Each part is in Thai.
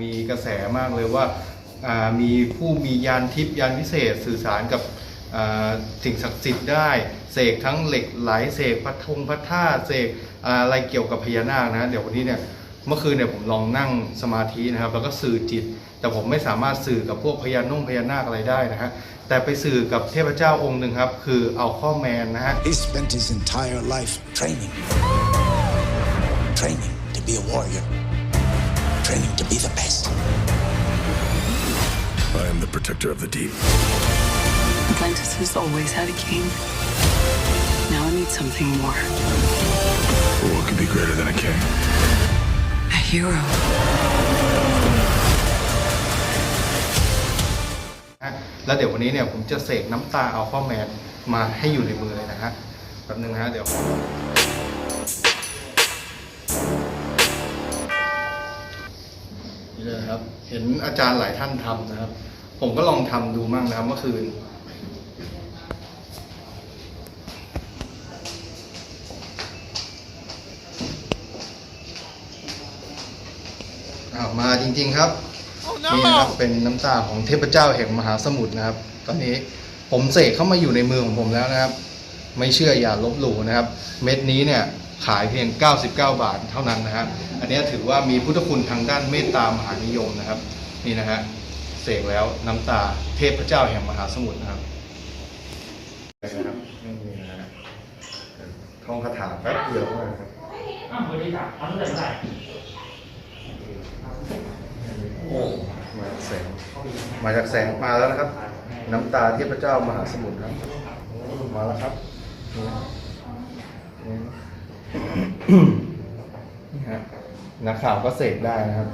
มีกระแสมากเลยว่ามีผู้มียานทิพย์ยานพิเศษสื่อสารกับสิ่งศักดิ์สิทธิ์ได้ เสกทั้งเหล็กไหลเสกพัทงพัทธาตุเสกอ่าอะไรเกี่ยวกับพญานาคนะเดี๋ยววันนี้เนี่ยเมื่อคืนเนี่ยผมลองนั่งสมาธินะครับแล้วก็สื่อจิต แต่ผมไม่สามารถสื่อกับพวกพญานุ่งพญานาคอะไรได้นะฮะแต่ไปสื่อกับเทพเจ้าองค์หนึ่งครับ คือเอาข้อแมนนะฮะ He spent his entire life training. Training to be a warrior. Training to be the best. I am the protector of the deep. Atlantis has always had a king. Now I need something more. What could be greater than a king? A hero. นะแล้วเดี๋ยววันนี้เนี่ยผมจะเสกน้ำตาอัลฟาแมนมาให้อยู่ในมือเลยนะฮะแป๊บนึงนะฮะเดี๋ยว ครับ เห็นอาจารย์หลายท่านทำนะครับ ผมก็ลองทำดูมั่งนะครับเมื่อคืนอ้าวมาจริงๆครับนี่นะครับเป็นน้ำตาของเทพเจ้าแห่งมหาสมุทรนะครับ ตอนนี้ผมเสกเข้ามาอยู่ในมือของผมแล้วนะครับ ไม่เชื่ออย่าลบหลู่นะครับ เม็ดนี้เนี่ย ขายเพียง 99 บาทเท่านั้นนะฮะอันนี้ถือว่ามีพุทธคุณทางด้านเมตตามหานิยมนะครับ นี่นะฮะเสกแล้วน้ำตาเทพเจ้าแห่งมหาสมุทรนะครับนะครับนี่นะฮะท่องคาถาแป๊บเดียวก็ได้ครับอ้าวบริจาคเอาตั้งแต่เมื่อไหร่มาจากแสงมาจากแสงมาแล้วนะครับ น้ำตาเทพเจ้ามหาสมุทรครับมาแล้วครับนี่ นี่ฮะนักข่าวก็เสกได้นะครับ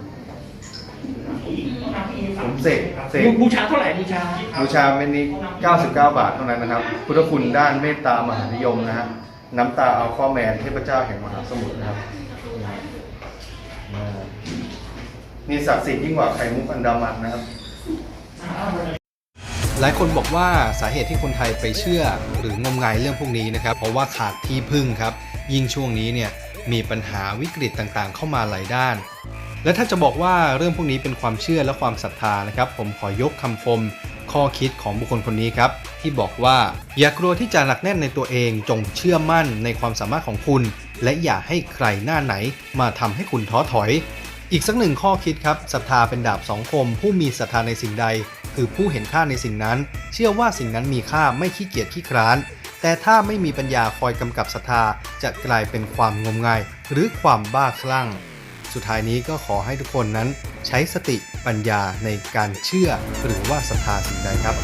ผมเสกเสกบูชาเท่าไหร่บูชาบูชาเม็ดนี้ 99 บาทเท่านั้นนะครับ พุทธคุณด้านเมตตามหานิยมนะฮะน้ำตาอัลฟาแมนเทพเจ้าแห่งมหาสมุทรนะครับนี่ฮะอ่านี่ศักดิ์สิทธิ์ยิ่งกว่าไข่มุกอันดามันนะครับ หลายคนบอกว่าสาเหตุที่คนไทยไปเชื่อหรืองมงายเรื่องพวกนี้นะครับ เพราะว่าขาดที่พึ่งครับ ยิ่งช่วงนี้เนี่ยมีปัญหาวิกฤตต่างๆ เข้ามาหลายด้าน และถ้าจะบอกว่าเรื่องพวกนี้เป็นความเชื่อและความศรัทธานะครับ ผมขอยกคำคมข้อคิดของบุคคลคนนี้ครับที่บอกว่าอย่ากลัวที่จะหนักแน่นในตัวเองจงเชื่อมั่นในความสามารถของคุณ และอย่าให้ใครหน้าไหนมาทำให้คุณท้อถอย อีกสักหนึ่งข้อคิดครับศรัทธาเป็นดาบสองคม ผู้มีศรัทธาในสิ่งใด คือผู้เห็นค่าในสิ่งนั้น เชื่อว่าสิ่งนั้นมีค่าไม่ขี้เกียจขี้คร้าน แต่ถ้าไม่มีปัญญาคอยกำกับศรัทธาจะกลายเป็นความงมงาย หรือความบ้าคลั่ง สุดท้ายนี้ก็ขอให้ทุกคนนั้นใช้สติปัญญาในการเชื่อหรือว่าศรัทธาสิ่งใดครับ